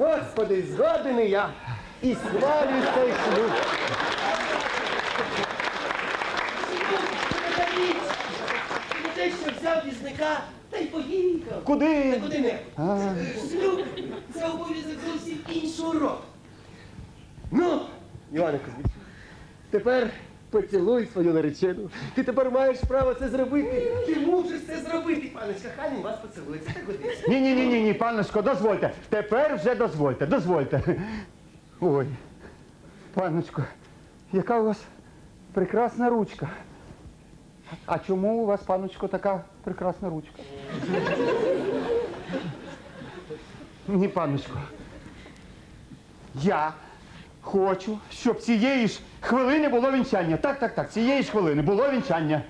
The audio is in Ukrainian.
Господи, згоден і я. І схвалюю цей шлюб. Не те, що взяв візника та й поїхав. Куди? Та куди не? Шлюб це обов'язок зовсім іншого року. Ну, Іване Кузьміч, тепер поцілуй свою наречену. Ти тепер маєш право це зробити. Ти мусиш це зробити, паночка, хай він вас поцілує. Це так годиться. Ні, ні, ні, ні, ні, панночко, дозвольте. Тепер вже дозвольте, дозвольте. Ой, панночко, яка у вас прекрасна ручка. А чому у вас, панночко, така прекрасна ручка? Ні, панночко. Я хочу, щоб цієї ж хвилини було вінчання. Так, так, так, цієї ж хвилини було вінчання.